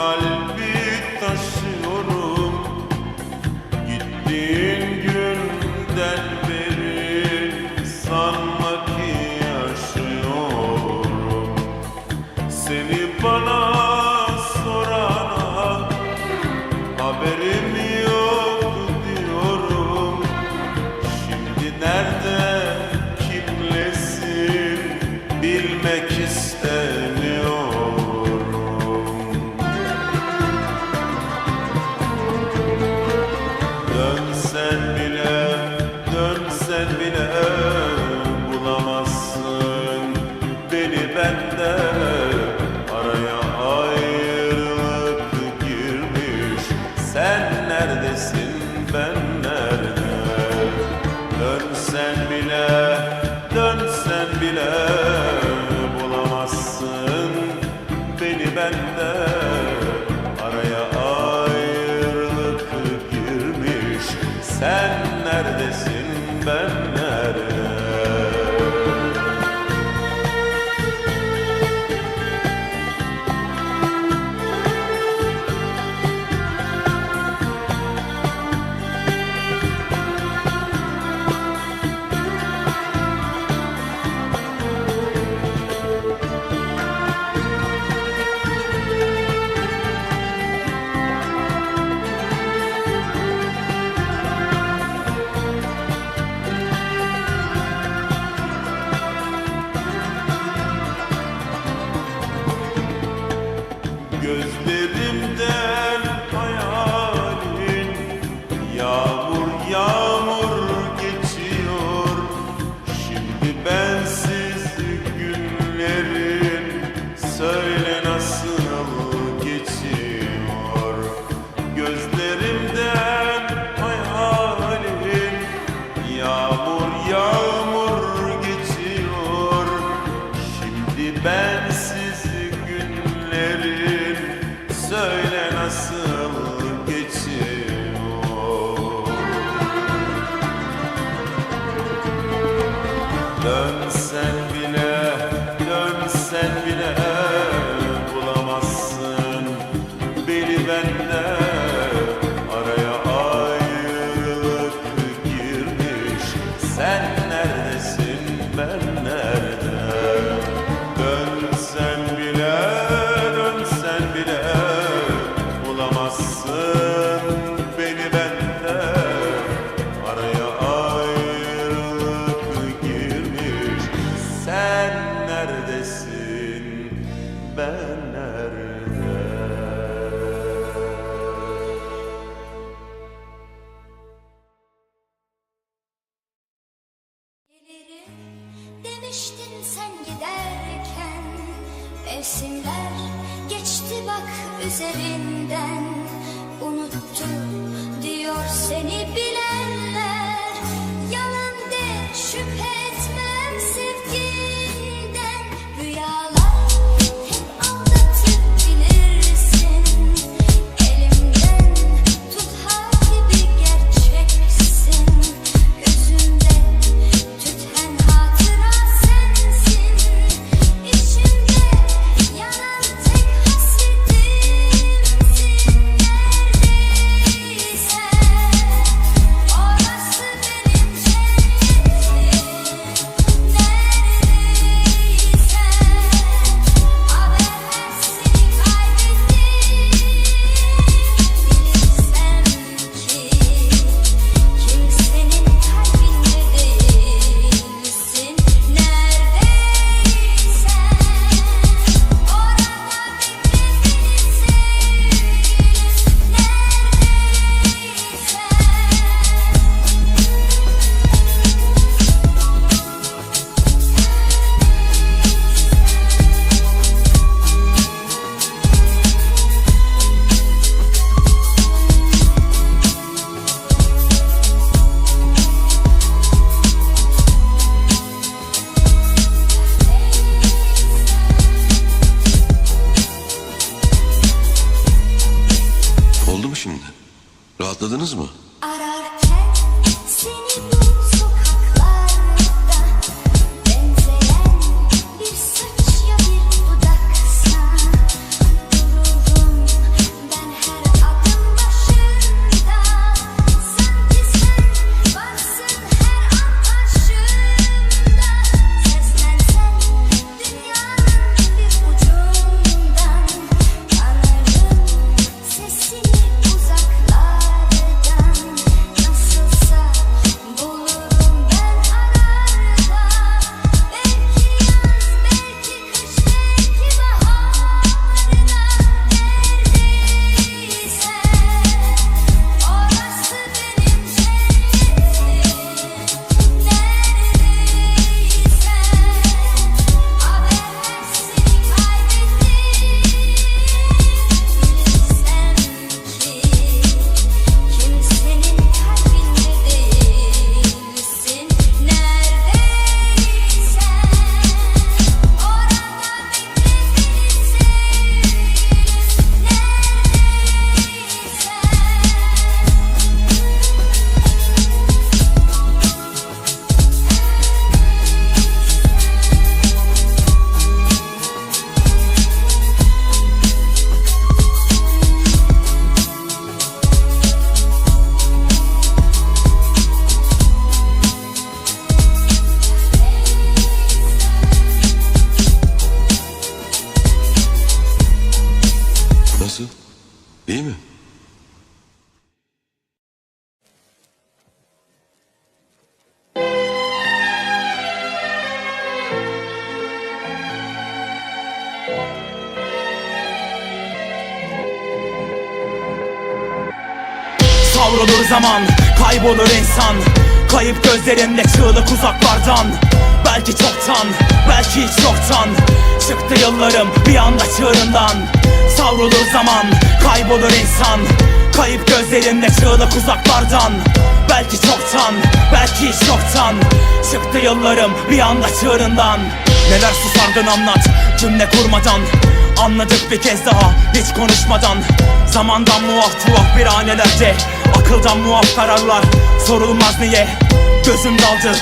call benden. ben nerede? Demiştin sen giderken. Mevsimler geçti bak üzerinden. Unuttu diyor seni. Atladınız mı? Zaman kaybolur insan. Kayıp gözlerinde çığlık uzaklardan. Belki çoktan, belki hiç yoktan Çıktı yıllarım bir anda çığırından. Savrulur zaman kaybolur insan. Kayıp gözlerinde çığlık uzaklardan. Belki çoktan, belki hiç yoktan Çıktı yıllarım bir anda çığırından. Neler susardın anlat cümle kurmadan Anladık bir kez daha hiç konuşmadan. Zamandan muaf tuhaf bir anelerde. Akıldan muaf kararlar sorulmaz niye? Gözüm daldı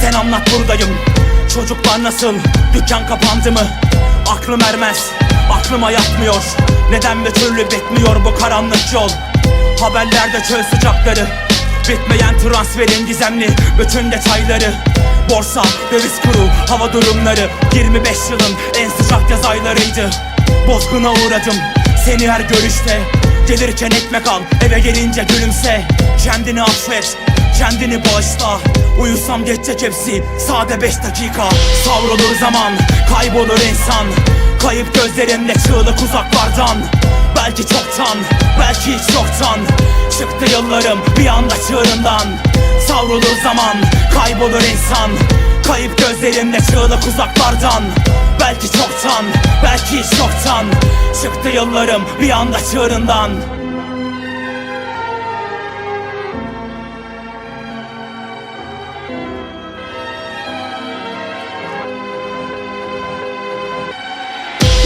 sen anlat buradayım. Çocuklar nasıl dükkan kapandı mı? Aklım ermez aklıma yatmıyor Neden bir türlü bitmiyor bu karanlık yol? Haberlerde çöl sıcakları Bitmeyen transferin gizemli bütün detayları. Borsa, döviz kuru, hava durumları 25 yılın en sıcak yaz aylarıydı Bozguna uğradım seni her görüşte. Gelirken ekmek al eve gelince gülümse. Kendini affet kendini bağışla. Uyusam geçecek hepsi sade 5 dakika. Savrulur zaman kaybolur insan. Kayıp gözlerinde çığlık uzaklardan. Belki çoktan, belki hiç yoktan. Çıktı yıllarım bir anda çığırından. Savrulur zaman, kaybolur insan Kayıp gözlerimde çığlık uzaklardan. Belki çoktan, belki hiç yoktan Çıktı yıllarım bir anda çığırından.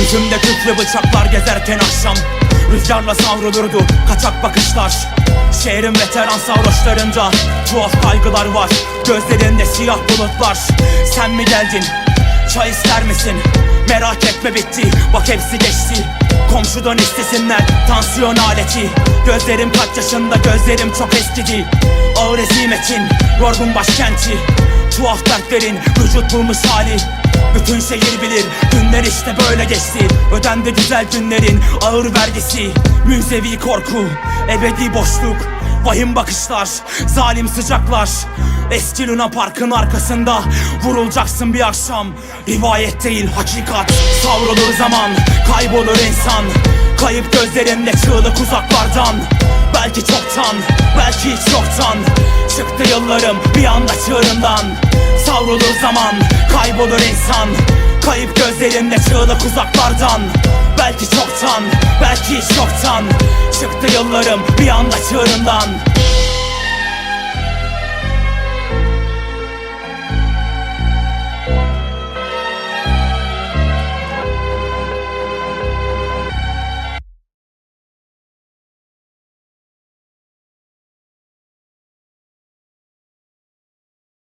Yüzümde küflü bıçaklar gezerken akşam Rüzgarla savrulurdu kaçak bakışlar. Şehrin veteran sarhoşlarında Tuhaf kaygılar var. Gözlerinde siyah bulutlar. Sen mi geldin? Çay ister misin? Merak etme bitti. Bak hepsi geçti. Komşudan istesinler tansiyon aleti. Gözlerim kaç yaşında gözlerim çok eskidi. Ağır ezimetin yorgun başkenti Tuhaf dertlerin vücut bulmuş hali bütün şehir bilir günler işte böyle geçti. Ödendi güzel günlerin ağır vergisi. Münzevi korku, ebedi boşluk Vahim bakışlar, zalim sıcaklar. Eski Luna Park'ın arkasında Vurulacaksın bir akşam. Rivayet değil hakikat. Savrulur zaman, kaybolur insan. Kayıp gözlerinde çığlık uzaklardan Belki çoktan, belki hiç yoktan Çıktı yıllarım bir anda çığırından Savrulur zaman kaybolur insan Kayıp gözlerinde çığlık uzaklardan Belki çoktan belki hiç yoktan Çıktı yıllarım bir anda çığırından